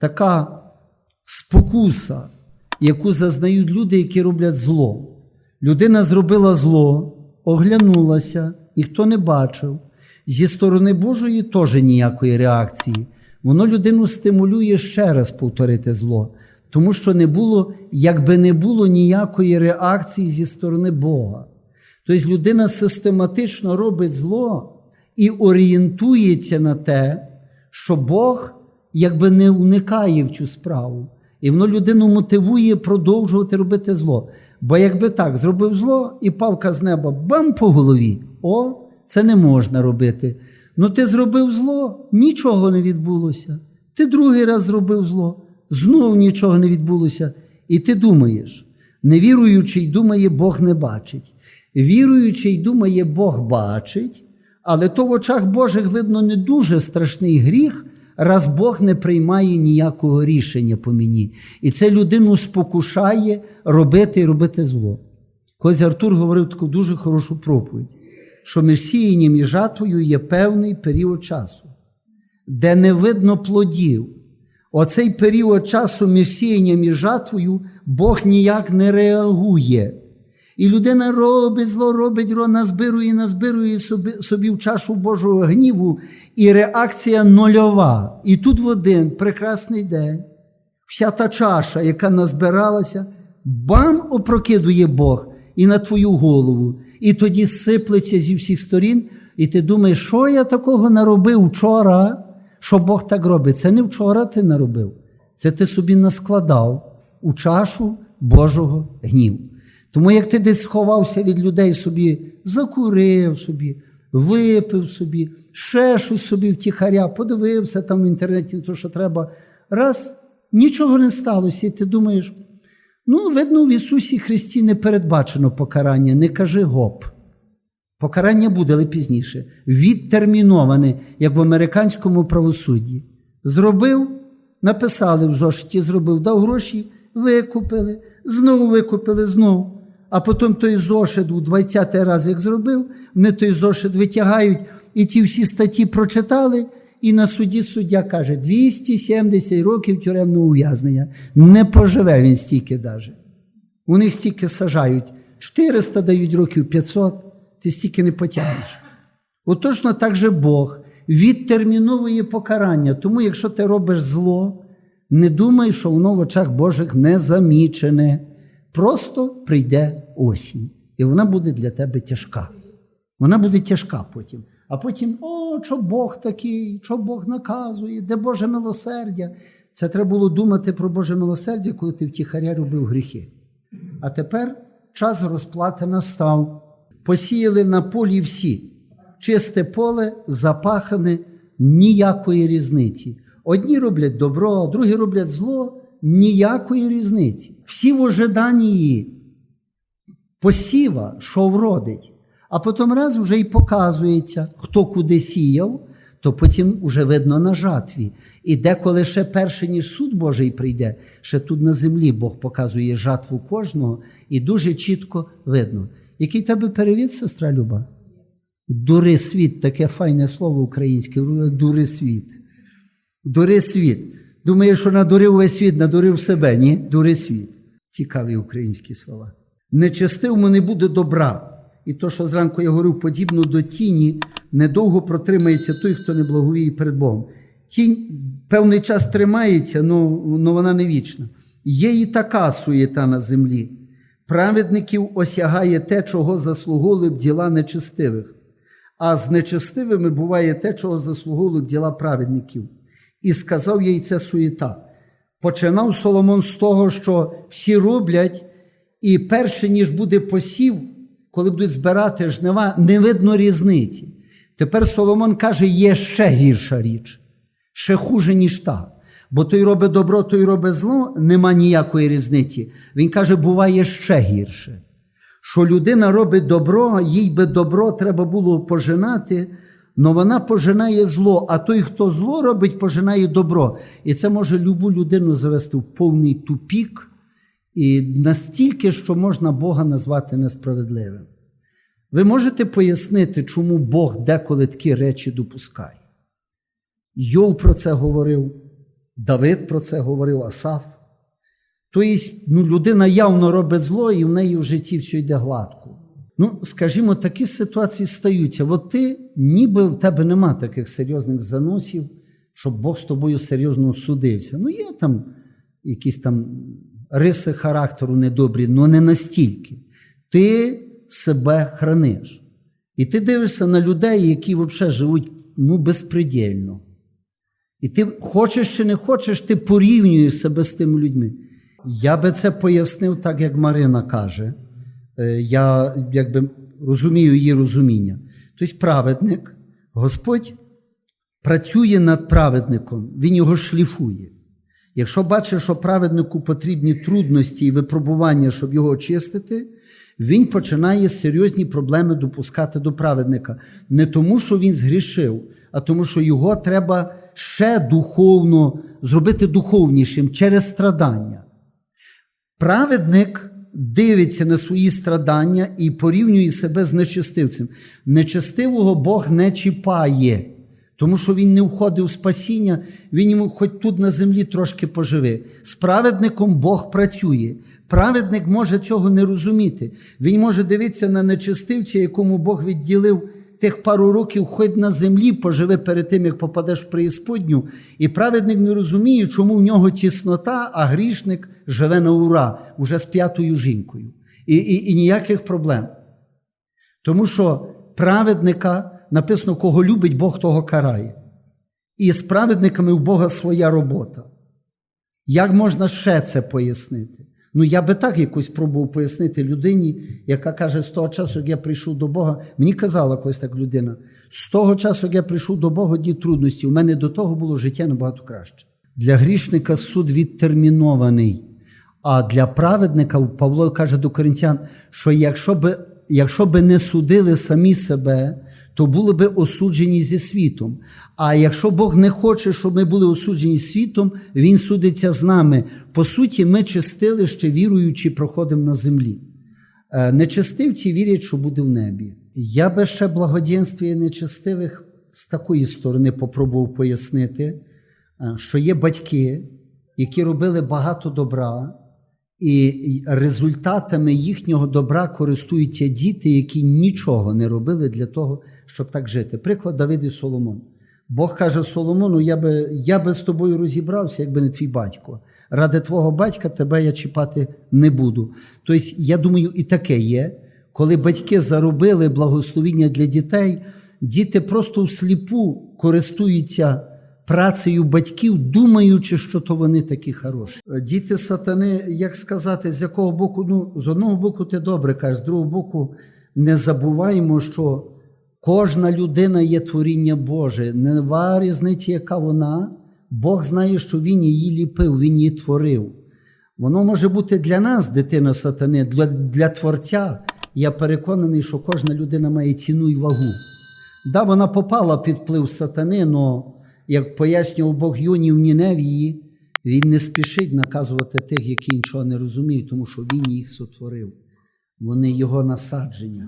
така спокуса, яку зазнають люди, які роблять зло. Людина зробила зло, оглянулася, ніхто не бачив. Зі сторони Божої теж ніякої реакції. Воно людину стимулює ще раз повторити зло, тому що не було, якби не було ніякої реакції зі сторони Бога. Тобто людина систематично робить зло і орієнтується на те, що Бог якби не уникає в цю справу. І воно людину мотивує продовжувати робити зло. Бо якби так зробив зло, і палка з неба бам по голові, о, це не можна робити. Ну ти зробив зло, нічого не відбулося. Ти другий раз зробив зло, знову нічого не відбулося. І ти думаєш, невіруючий думає, Бог не бачить. Віруючий думає, Бог бачить, але то в очах Божих видно не дуже страшний гріх, раз Бог не приймає ніякого рішення по мені. І це людину спокушає робити і робити зло. Колись Артур говорив таку дуже хорошу проповідь, що між сіянням і жатвою є певний період часу, де не видно плодів. Оцей період часу між сіянням і жатвою Бог ніяк не реагує. І людина робить зло, робить зло, назбирує, назбирує собі, собі в чашу Божого гніву, і реакція нульова. І тут в один прекрасний день вся та чаша, яка назбиралася, бам опрокидує Бог і на твою голову. І тоді сиплеться зі всіх сторін, і ти думаєш, що я такого наробив вчора, що Бог так робить. Це не вчора ти наробив, це ти собі наскладав у чашу Божого гніву. Тому як ти десь сховався від людей собі, закурив собі, випив собі, ще щось собі втіхаря, подивився там в інтернеті, то, що треба, раз нічого не сталося, і ти думаєш, ну, видно, в Ісусі Христі не передбачено покарання, не кажи гоп. Покарання буде, але пізніше. Відтерміноване, як в американському правосудді. Зробив, написали в зошиті, зробив, дав гроші, викупили, знову викупили, знову. А потім той зошит у 20 раз, як зробив, вони той зошит витягають, і ті всі статті прочитали, і на суді суддя каже: 270 років тюремного ув'язнення. Не поживе він стільки даже. Них стільки сажають. 400 дають років 500, ти стільки не потягнеш. От точно так же Бог відтерміновує покарання. Тому, якщо ти робиш зло, не думай, що воно в очах Божих не замічене. Просто прийде осінь, і вона буде для тебе тяжка. Вона буде тяжка потім. А потім, о, що Бог такий, що Бог наказує, де Боже милосердя. Це треба було думати про Боже милосердя, коли ти втіхаря робив гріхи. А тепер час розплати настав. Посіяли на полі всі. Чисте поле, запахане, ніякої різниці. Одні роблять добро, другі роблять зло, ніякої різниці. Всі в ожиданні посіва, що вродить. А потім раз вже й показується, хто куди сіяв, то потім вже видно на жатві. І деколи ще перше, ніж суд Божий прийде, ще тут на землі Бог показує жатву кожного, і дуже чітко видно. Який тебе перевід, сестра Люба? Дури світ, таке файне слово українське, дури світ. Дури світ. Думає, що надурив весь світ, надурив себе, ні? Дури світ. Цікаві українські слова. Нечестивому не буде добра. І то, що зранку я говорив, подібно до тіні, недовго протримається той, хто не благовіє перед Богом. Тінь певний час тримається, але вона не вічна. Є і така суєта на землі. Праведників осягає те, чого заслуговували б діла нечестивих, а з нечестивими буває те, чого заслуговували б діла праведників. І сказав їй це суєта. Починав Соломон з того, що всі роблять, і перше, ніж буде посів, коли будуть збирати жнива, не видно різниці. Тепер Соломон каже, є ще гірша річ, ще хуже, ніж та. Бо той робить добро, той робить зло, нема ніякої різниці. Він каже, буває ще гірше. Що людина робить добро, їй би добро треба було пожинати, але вона пожинає зло, а той, хто зло робить, пожинає добро. І це може любу людину завести в повний тупік, і настільки, що можна Бога назвати несправедливим. Ви можете пояснити, чому Бог деколи такі речі допускає? Йов про це говорив, Давид про це говорив, Асаф. Тобто, ну, людина явно робить зло, і в неї в житті все йде гладко. Ну, скажімо, такі ситуації стаються. От ти, ніби в тебе нема таких серйозних заносів, щоб Бог з тобою серйозно судився. Ну, є там якісь там риси характеру недобрі, але не настільки. Ти себе храниш. І ти дивишся на людей, які взагалі живуть ну, безпредельно. І ти хочеш чи не хочеш, ти порівнюєш себе з тими людьми. Я би це пояснив так, як Марина каже. Е, Я якби розумію її розуміння. Тобто, праведник, Господь працює над праведником, він його шліфує. Якщо бачить, що праведнику потрібні трудності і випробування, щоб його очистити, він починає серйозні проблеми допускати до праведника. Не тому, що він згрішив, а тому, що його треба ще духовно зробити духовнішим через страдання. Праведник дивиться на свої страдання і порівнює себе з нечистивцем. Нечестивого Бог не чіпає, тому що він не входив у спасіння, він йому хоч тут на землі трошки поживе. З праведником Бог працює. Праведник може цього не розуміти. Він може дивитися на нечистивця, якому Бог відділив тих пару років, хоч на землі поживе перед тим, як попадеш в преісподню, і праведник не розуміє, чому в нього тіснота, а грішник живе на ура, уже з п'ятою жінкою. І, і, і ніяких проблем. Тому що праведника написано, кого любить, Бог того карає. І з праведниками у Бога своя робота. Як можна ще це пояснити? Ну, я би так якось пробував пояснити людині, яка каже, з того часу, як я прийшов до Бога, мені казала якось так людина, з того часу, як я прийшов до Бога, ді трудності, у мене до того було життя набагато краще. Для грішника суд відтермінований. А для праведника Павло каже до коринтян, що якщо би, якщо би не судили самі себе, то були би осуджені зі світом. А якщо Бог не хоче, щоб ми були осуджені світом, Він судиться з нами. По суті, ми чистили ще віруючи, проходимо на землі. Е, Нечестивці вірять, що буде в небі. Я би ще благоденствія нечестивих з такої сторони попробував пояснити, е, що є батьки, які робили багато добра, і результатами їхнього добра користуються діти, які нічого не робили для того, щоб так жити. Приклад Давид і Соломон. Бог каже Соломону: я би, я би з тобою розібрався, якби не твій батько. Ради твого батька тебе я чіпати не буду. Тобто, я думаю, і таке є. Коли батьки заробили благословіння для дітей, діти просто всліпу користуються працею батьків, думаючи, що то вони такі хороші. Діти сатани, як сказати, з якого боку, ну, з одного боку, ти добре кажеш, з другого боку, не забуваємо, що кожна людина є творіння Боже. Нема різниці, яка вона. Бог знає, що Він її ліпив, Він її творив. Воно може бути для нас, дитина сатани, для, для творця. Я переконаний, що кожна людина має ціну і вагу. Да, вона попала під вплив сатани, але, як пояснював Бог Йоні в Ніневії, він не спішить наказувати тих, які нічого не розуміють, тому що він їх сотворив. Вони його насадження.